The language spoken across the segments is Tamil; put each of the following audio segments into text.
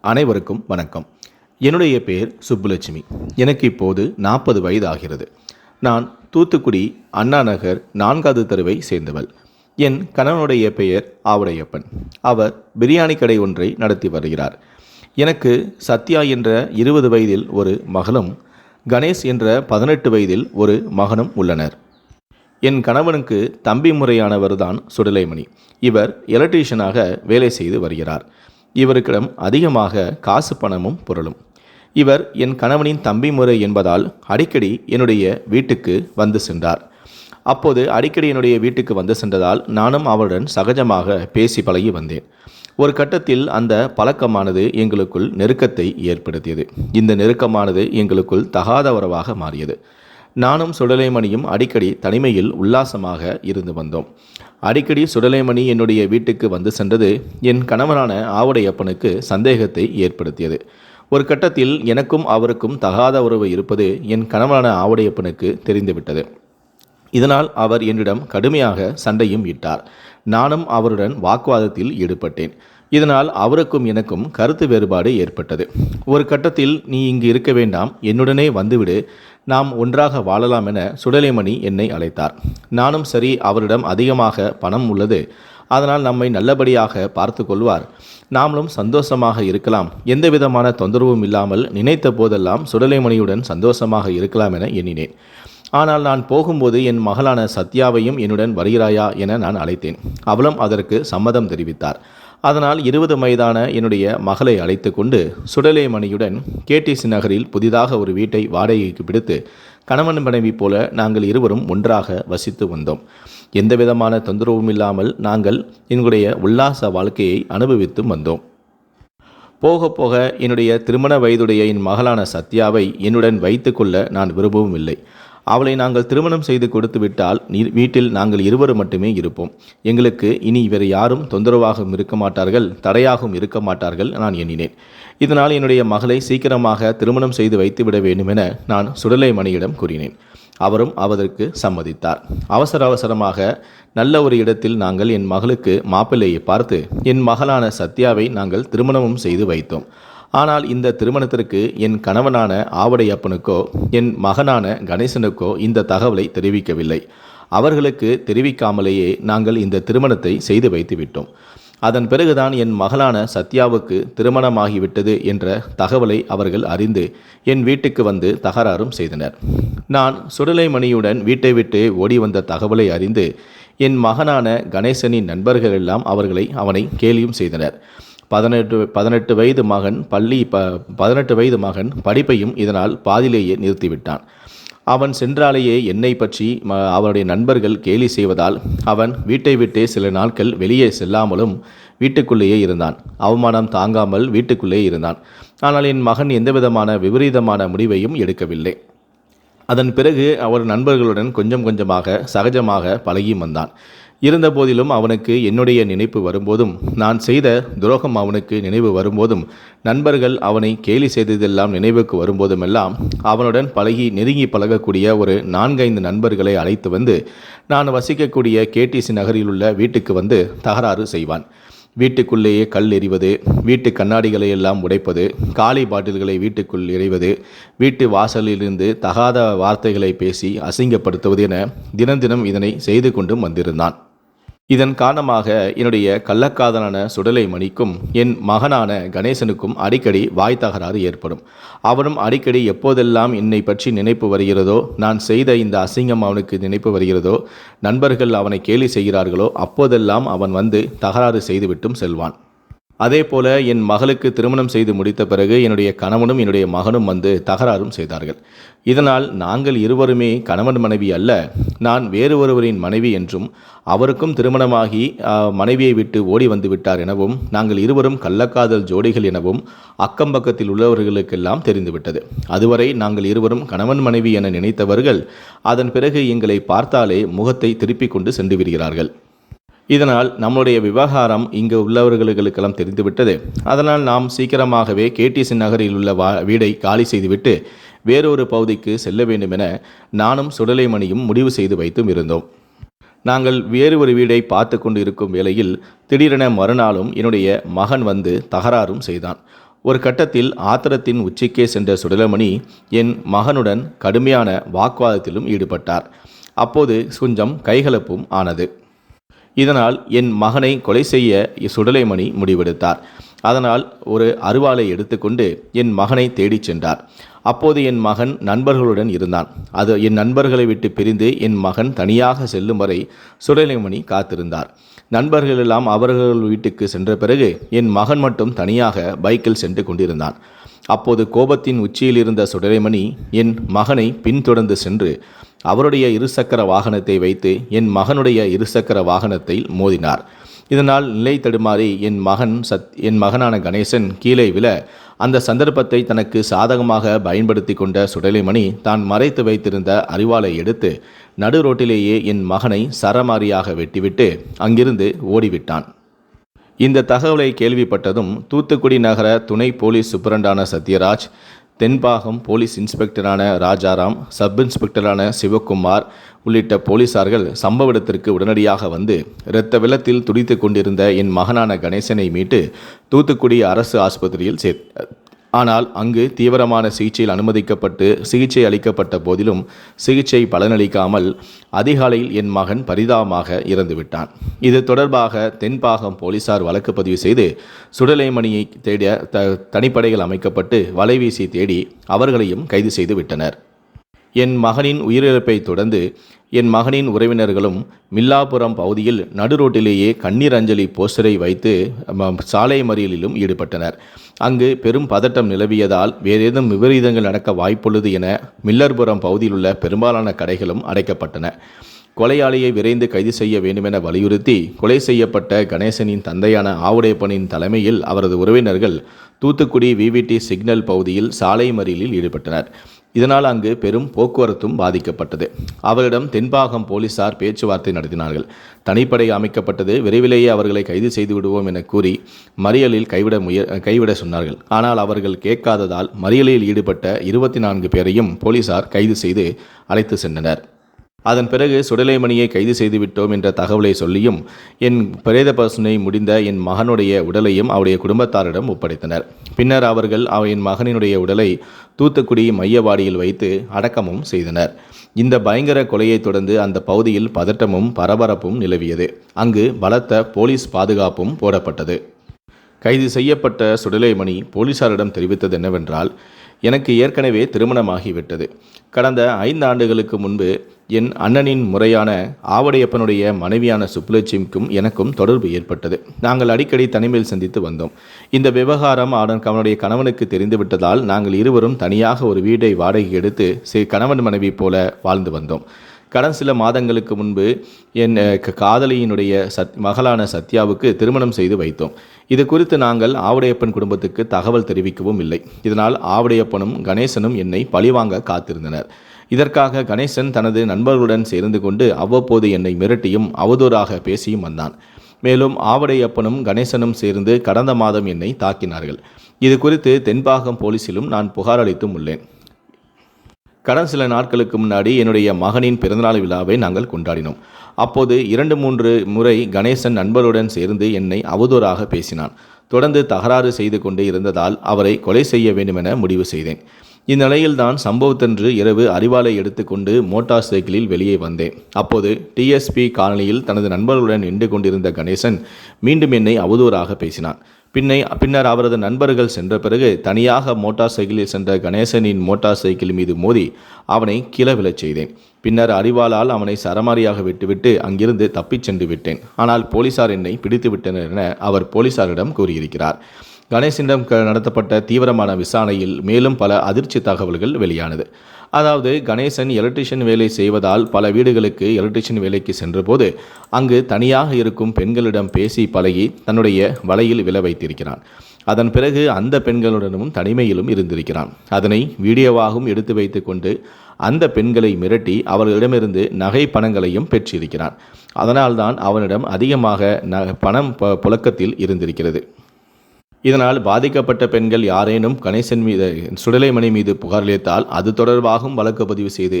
அனைவருக்கும் வணக்கம். என்னுடைய பெயர் சுப்புலட்சுமி. எனக்கு இப்போது நாற்பது வயது ஆகிறது நான் தூத்துக்குடி அண்ணா நகர் நான்காவது தெருவை சேர்ந்தவள். என் கணவனுடைய பெயர் ஆவுடையப்பன். அவர் பிரியாணி கடை ஒன்றை நடத்தி வருகிறார். எனக்கு சத்யா என்ற இருபது வயதில் ஒரு மகளும் கணேஷ் என்ற பதினெட்டு வயதில் ஒரு மகனும் உள்ளனர். என் கணவனுக்கு தம்பி முறையானவர்தான் சுடலைமணி. இவர் எலக்ட்ரீஷியனாக வேலை செய்து வருகிறார். இவருக்கிடம் அதிகமாக காசு பணமும் பொருளும். இவர் என் கணவனின் தம்பி முறை என்பதால் அடிக்கடி என்னுடைய வீட்டுக்கு வந்து சென்றார். அப்போது அடிக்கடி என்னுடைய வீட்டுக்கு வந்து சென்றதால் நானும் அவருடன் சகஜமாக பேசி பழகி வந்தேன். ஒரு கட்டத்தில் அந்த பழக்கமானது எங்களுக்குள் நெருக்கத்தை ஏற்படுத்தியது. இந்த நெருக்கமானது எங்களுக்குள் தகாத உறவாக மாறியது. நானும் சுடலைமணியும் அடிக்கடி தனிமையில் உல்லாசமாக இருந்து வந்தோம். அடிக்கடி சுடலைமணி என்னுடைய வீட்டுக்கு வந்து சென்றது என் கணவனான ஆவுடையப்பனுக்கு சந்தேகத்தை ஏற்படுத்தியது. ஒரு கட்டத்தில் எனக்கும் அவருக்கும் தகாத உறவு இருப்பது என் கணவனான ஆவுடையப்பனுக்கு தெரிந்துவிட்டது. இதனால் அவர் என்னிடம் கடுமையாக சண்டையும் இட்டார். நானும் அவருடன் வாக்குவாதத்தில் ஈடுபட்டேன். இதனால் அவருக்கும் எனக்கும் கருத்து வேறுபாடு ஏற்பட்டது. ஒரு கட்டத்தில் நீ இங்கு இருக்க வேண்டாம் என்னுடனே வந்துவிடு நாம் ஒன்றாக வாழலாம் என சுடலைமணி என்னை அழைத்தார். நானும் சரி அவரிடம் அதிகமாக பணம் உள்ளது. அதனால் நம்மை நல்லபடியாக பார்த்து கொள்வார். நாமளும் சந்தோஷமாக இருக்கலாம். எந்தவிதமான தொந்தரவும் இல்லாமல் நினைத்த போதெல்லாம் சுடலைமணியுடன் சந்தோஷமாக இருக்கலாம் என எண்ணினேன். ஆனால் நான் போகும்போது என் மகளான சத்யாவையும் என்னுடன் வருகிறாயா என நான் அழைத்தேன். அவளும் அதற்கு சம்மதம் தெரிவித்தார். அதனால் இருபது வயதான என்னுடைய மகளை அழைத்து கொண்டு சுடலைமணியுடன் கேடிசி நகரில் புதிதாக ஒரு வீட்டை வாடகைக்கு பிடித்து கணவன் மனைவி போல நாங்கள் இருவரும் ஒன்றாக வசித்து வந்தோம். எந்த விதமான தொந்தரவும் இல்லாமல் நாங்கள் எங்களுடைய உல்லாச வாழ்க்கையை அனுபவித்து வந்தோம். போக போக என்னுடைய திருமண வயதுடைய என் மகளான சத்யாவை என்னுடன் வைத்துக்கொள்ள நான் விரும்பவும் இல்லை. அவளை நாங்கள் திருமணம் செய்து கொடுத்து விட்டால் நீ வீட்டில் நாங்கள் இருவரும் மட்டுமே இருப்போம். எங்களுக்கு இனி வேறு யாரும் தொந்தரவாகவும் இருக்க மாட்டார்கள் தடையாகவும் இருக்க மாட்டார்கள் நான் எண்ணினேன். இதனால் என்னுடைய மகளை சீக்கிரமாக திருமணம் செய்து வைத்துவிட வேண்டும் என நான் சுடலை மணியிடம் கூறினேன். அவரும் அவதற்கு சம்மதித்தார். அவசர அவசரமாக நல்ல ஒரு இடத்தில் நாங்கள் என் மகளுக்கு மாப்பிள்ளையை பார்த்து என் மகளான சத்யாவை நாங்கள் திருமணமும் செய்து வைத்தோம். ஆனால் இந்த திருமணத்திற்கு என் கணவனான ஆவடையப்பனுக்கோ என் மகனான கணேசனுக்கோ இந்த தகவலை தெரிவிக்கவில்லை. அவர்களுக்கு தெரிவிக்காமலேயே நாங்கள் இந்த திருமணத்தை செய்து வைத்துவிட்டோம். அதன் பிறகுதான் என் மகளான சத்யாவுக்கு திருமணமாகிவிட்டது என்ற தகவலை அவர்கள் அறிந்து என் வீட்டுக்கு வந்து தகராறும் செய்தனர். நான் சுடலைமணியுடன் வீட்டை விட்டு ஓடி வந்த தகவலை அறிந்து என் மகனான கணேசனின் நண்பர்கள் எல்லாம் அவர்களை அவனை கேலியும் செய்தனர். பதினெட்டு பதினெட்டு வயது மகன் பள்ளி ப பதினெட்டு வயது மகன் படிப்பையும் இதனால் பாதிலேயே நிறுத்திவிட்டான். அவன் சென்றாலேயே என்னை பற்றி ம நண்பர்கள் கேலி செய்வதால் அவன் வீட்டை விட்டே சில நாட்கள் வெளியே செல்லாமலும் வீட்டுக்குள்ளேயே இருந்தான். அவமானம் தாங்காமல் வீட்டுக்குள்ளே இருந்தான். ஆனால் என் மகன் எந்தவிதமான விபரீதமான முடிவையும் எடுக்கவில்லை. அதன் பிறகு அவர் நண்பர்களுடன் கொஞ்சம் கொஞ்சமாக சகஜமாக பழகி வந்தான். இருந்தபோதிலும் அவனுக்கு என்னுடைய நினைப்பு வரும்போதும் நான் செய்த துரோகம் அவனுக்கு நினைவு வரும்போதும் நண்பர்கள் அவனை கேலி செய்ததெல்லாம் நினைவுக்கு வரும்போதுமெல்லாம் அவனுடன் பழகி நெருங்கி பழகக்கூடிய ஒரு நான்கைந்து நண்பர்களை அழைத்து வந்து நான் வசிக்கக்கூடிய கேடிசி நகரில் உள்ள வீட்டுக்கு வந்து தகராறு செய்வான். வீட்டுக்குள்ளேயே கல் எறிவது வீட்டு கண்ணாடிகளை எல்லாம் உடைப்பது காலி பாட்டில்களை வீட்டுக்குள் எறிவது வீட்டு வாசலிலிருந்து தகாத வார்த்தைகளை பேசி அசிங்கப்படுத்துவது என தினம் தினம் இதனை செய்து கொண்டும் வந்திருந்தான். இதன் காரணமாக என்னுடைய கள்ளக்காதலான சுடலை மணிக்கும் என் மகனான கணேசனுக்கும் அடிக்கடி வாய் தகராறு ஏற்படும். அவனும் அடிக்கடி எப்போதெல்லாம் என்னை பற்றி நினைப்பு வருகிறதோ நான் செய்த இந்த அசிங்கம் அவனுக்கு நினைப்பு வருகிறதோ நண்பர்கள் அவனை கேலி செய்கிறார்களோ அப்போதெல்லாம் அவன் வந்து தகராறு செய்துவிட்டும் செல்வான். அதே போல என் மகளுக்கு திருமணம் செய்து முடித்த பிறகு என்னுடைய கணவனும் என்னுடைய மகனும் வந்து தகராறும் செய்தார்கள். இதனால் நாங்கள் இருவருமே கணவன் மனைவி அல்ல நான் வேறு ஒருவரின் மனைவி என்றும் அவருக்கும் திருமணமாகி மனைவியை விட்டு ஓடி வந்து விட்டார் எனவும் நாங்கள் இருவரும் கள்ளக்காதல் ஜோடிகள் எனவும் அக்கம் பக்கத்தில் உள்ளவர்களுக்கெல்லாம் தெரிந்துவிட்டது. அதுவரை நாங்கள் இருவரும் கணவன் மனைவி என நினைத்தவர்கள் அதன் பிறகு எங்களை பார்த்தாலே முகத்தை திருப்பிக் கொண்டு சென்று விடுகிறார்கள் இதனால் நம்முடைய விவகாரம் இங்கு உள்ளவர்களுக்கெல்லாம் தெரிந்துவிட்டது. அதனால் நாம் சீக்கிரமாகவே கேடிசி நகரில் உள்ள வா வீடை காலி செய்துவிட்டு வேறொரு பகுதிக்கு செல்ல வேண்டும் என நானும் சுடலைமணியும் முடிவு செய்து வைத்தும் இருந்தோம். நாங்கள் வேறு ஒரு வீடை பார்த்து கொண்டு இருக்கும் வேளையில் திடீரென மறுநாளும் என்னுடைய மகன் வந்து தகராறும் செய்தான். ஒரு கட்டத்தில் ஆத்திரத்தின் உச்சிக்கே சென்ற சுடலமணி என் மகனுடன் கடுமையான வாக்குவாதத்திலும் ஈடுபட்டார். அப்போது கொஞ்சம் கைகலப்பும் ஆனது. இதனால் என் மகனை கொலை செய்ய சுடலைமணி முடிவெடுத்தார். அதனால் ஒரு அருவாளை எடுத்துக்கொண்டு என் மகனை தேடிச் சென்றார். அப்போது என் மகன் நண்பர்களுடன் இருந்தான். அது என் நண்பர்களை விட்டு பிரிந்து என் மகன் தனியாக செல்லும் வரை சுடலைமணி காத்திருந்தார். நண்பர்கள் எல்லாம் அவர்கள் வீட்டுக்கு சென்ற பிறகு என் மகன் மட்டும் தனியாக பைக்கில் சென்று கொண்டிருந்தான். அப்போது கோபத்தின் உச்சியில் இருந்த சுடலைமணி என் மகனை பின்தொடர்ந்து சென்று அவருடைய இருசக்கர வாகனத்தை வைத்து என் மகனுடைய இருசக்கர வாகனத்தில் மோதினார். இதனால் நிலை தடுமாறி என் மகன் சத் என் மகனான கணேசன் கீழே விழ அந்த சந்தர்ப்பத்தை தனக்கு சாதகமாக பயன்படுத்தி கொண்ட சுடலைமணி தான் மறைத்து வைத்திருந்த அறிவாளை எடுத்து நடு ரோட்டிலேயே என் மகனை சரமாரியாக வெட்டிவிட்டு அங்கிருந்து ஓடிவிட்டான். இந்த தகவலை கேள்விப்பட்டதும் தூத்துக்குடி நகர துணை போலீஸ் சூப்பரண்டான சத்யராஜ் தென்பாகம் போலீஸ் இன்ஸ்பெக்டரான ராஜாராம் சப் இன்ஸ்பெக்டரான சிவக்குமார் உள்ளிட்ட போலீசார்கள் சம்பவ இடத்திற்கு உடனடியாக வந்து இரத்த வெள்ளத்தில் துடித்து கொண்டிருந்த என் மகனான கணேசனை மீட்டு தூத்துக்குடி அரசு ஆஸ்பத்திரியில் சேர் ஆனால் அங்கு தீவிரமான சிகிச்சையில் அனுமதிக்கப்பட்டு சிகிச்சை அளிக்கப்பட்ட போதிலும் சிகிச்சை பலனளிக்காமல் அதிகாலையில் என் மகன் பரிதாபமாக இறந்துவிட்டான். இது தொடர்பாக தென்பாகம் போலீசார் வழக்கு பதிவு செய்து சுடலைமணியை தேடிய த தனிப்படைகள் அமைக்கப்பட்டு வலைவீசி தேடி அவர்களையும் கைது செய்து விட்டனர். என் மகனின் உயிரிழப்பை தொடர்ந்து என் மகனின் உறவினர்களும் மில்லாபுரம் பகுதியில் நடுரோட்டிலேயே கண்ணீர் அஞ்சலி போஸ்டரை வைத்து சாலை மறியலிலும் ஈடுபட்டனர். அங்கு பெரும் பதட்டம் நிலவியதால் வேறேதும் விபரீதங்கள் நடக்க வாய்ப்புள்ளது என மில்லர்புரம் பகுதியில் உள்ள பெரும்பாலான கடைகளும் அடைக்கப்பட்டன. கொலையாளியை விரைந்து கைது செய்ய வேண்டுமென வலியுறுத்தி கொலை செய்யப்பட்ட கணேசனின் தந்தையான ஆவுடையப்பனின் தலைமையில் அவரது உறவினர்கள் தூத்துக்குடி விவிடி சிக்னல் பகுதியில் சாலை மறியலில் ஈடுபட்டனர். இதனால் அங்கு பெரும் போக்குவரத்தும் பாதிக்கப்பட்டது. அவரிடம் தென்பாகம் போலீசார் பேச்சுவார்த்தை நடத்தினார்கள். தனிப்படை அமைக்கப்பட்டது. விரைவிலேயே அவர்களை கைது செய்து விடுவோம் என கூறி மறியலில் கைவிட முய கைவிட சொன்னார்கள். ஆனால் அவர்கள் கேட்காததால் மறியலில் ஈடுபட்ட இருபத்தி நான்கு பேரையும் போலீசார் கைது செய்து அழைத்து சென்றனர். அதன் பிறகு சுடலைமணியை கைது செய்துவிட்டோம் என்ற தகவலை சொல்லியும் என் பிரேத பரிசோதனை முடிந்த என் மகனுடைய உடலையும் அவருடைய குடும்பத்தாரிடம் ஒப்படைத்தனர். பின்னர் அவர்கள் அவையின் மகனினுடைய உடலை தூத்துக்குடி மையவாடியில் வைத்து அடக்கமும் செய்தனர். இந்த பயங்கர கொலையைத் தொடர்ந்து அந்த பகுதியில் பதட்டமும் பரபரப்பும் நிலவியது. அங்கு பலத்த போலீஸ் பாதுகாப்பும் போடப்பட்டது. கைது செய்யப்பட்ட சுடலைமணி போலீசாரிடம் தெரிவித்தது என்னவென்றால் எனக்கு ஏற்கனவே திருமணமாகிவிட்டது. கடந்த ஐந்து ஆண்டுகளுக்கு முன்பு என் அண்ணனின் முறையான ஆவடையப்பனுடைய மனைவியான சுப்புலட்சுமிக்கும் எனக்கும் தொடர்பு ஏற்பட்டது. நாங்கள் அடிக்கடி தனிமையில் சந்தித்து வந்தோம். இந்த விவகாரம் அவன் அவனுடைய கணவனுக்கு தெரிந்துவிட்டதால் நாங்கள் இருவரும் தனியாக ஒரு வீடை வாடகை எடுத்து சி கணவன் மனைவி போல வாழ்ந்து வந்தோம். கடன் சில மாதங்களுக்கு முன்பு என் க- காதலியினுடைய சத் மகளான சத்யாவுக்கு திருமணம் செய்து வைத்தோம். இது குறித்து நாங்கள் ஆவுடையப்பன் குடும்பத்துக்கு தகவல் தெரிவிக்கவும் இல்லை. இதனால் ஆவுடையப்பனும் கணேசனும் என்னை பழிவாங்க காத்திருந்தனர். இதற்காக கணேசன் தனது நண்பர்களுடன் சேர்ந்து கொண்டு அவ்வப்போது என்னை மிரட்டியும் அவதூறாக பேசியும் வந்தான். மேலும் ஆவடையப்பனும் கணேசனும் சேர்ந்து கடந்த மாதம் என்னை தாக்கினார்கள். இது குறித்து தென்பாகம் போலீசிலும் நான் புகார் அளித்தும் உள்ளேன். கடந்த சில நாட்களுக்கு முன்னாடி என்னுடைய மகனின் பிறந்தநாள் விழாவை நாங்கள் கொண்டாடினோம். அப்போது இரண்டு மூன்று முறை கணேசன் நண்பருடன் சேர்ந்து என்னை அவதூறாக பேசினான். தொடர்ந்து தகராறு செய்து கொண்டே இருந்ததால் அவரை கொலை செய்ய வேண்டுமென முடிவு செய்தேன். இந்நிலையில் தான் சம்பவத்தன்று இரவு அறிவாலை எடுத்துக்கொண்டு மோட்டார் சைக்கிளில் வெளியே வந்தேன். அப்போது டிஎஸ்பி காலனியில் தனது நண்பர்களுடன் நின்று கொண்டிருந்த கணேசன் மீண்டும் என்னை அவதூறாக பேசினான். பின்னை பின்னர் அவரது நண்பர்கள் சென்ற பிறகு தனியாக மோட்டார் சைக்கிளில் சென்ற கணேசனின் மோட்டார் சைக்கிள் மீது மோதி அவனை கீழே விழச் செய்தேன். பின்னர் அறிவாளால் அவனை சரமாரியாக விட்டுவிட்டு அங்கிருந்து தப்பிச் சென்று விட்டேன். ஆனால் போலீசார் என்னை பிடித்து விட்டனர் என அவர் போலீசாரிடம் கூறியிருக்கிறார். கணேசனிடம் க- நடத்தப்பட்ட தீவிரமான விசாரணையில் மேலும் பல அதிர்ச்சி தகவல்கள் வெளியானது. அதாவது கணேசன் எலக்ட்ரிஷியன் வேலை செய்வதால் பல வீடுகளுக்கு எலக்ட்ரிஷியன் வேலைக்கு சென்றபோது அங்கு தனியாக இருக்கும் பெண்களிடம் பேசி பழகி தன்னுடைய வலையில் விழ வைத்திருக்கிறான். அதன் பிறகு அந்த பெண்களுடனும் தனிமையிலும் இருந்திருக்கிறான். அதனை வீடியோவாகவும் எடுத்து வைத்துக்கொண்டு அந்த பெண்களை மிரட்டி அவர்களிடமிருந்து நகை பணங்களையும் பெற்றிருக்கிறான். அதனால்தான் அவனிடம் அதிகமாக ந பணம் ப- புழக்கத்தில் இருந்திருக்கிறது. இதனால் பாதிக்கப்பட்ட பெண்கள் யாரேனும் கணேசன் மீது சுடலைமணி மீது புகார் அளித்தால் அது தொடர்பாகவும் வழக்கு பதிவு செய்து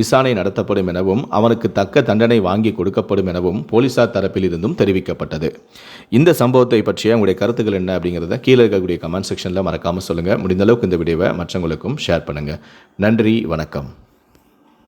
விசாரணை நடத்தப்படும் எனவும் அவனுக்கு தக்க தண்டனை வாங்கி கொடுக்கப்படும் எனவும் போலீசார் தரப்பில் இருந்தும் தெரிவிக்கப்பட்டது. இந்த சம்பவத்தை பற்றிய உங்களுடைய கருத்துக்கள் என்ன அப்படிங்கிறத கீழே இருக்கக்கூடிய கமெண்ட் செக்ஷனில் மறக்காமல் சொல்லுங்கள் முடிந்த அளவுக்கு இந்த வீடியோவை மற்றவங்களுக்கும் ஷேர் பண்ணுங்கள் நன்றி வணக்கம்.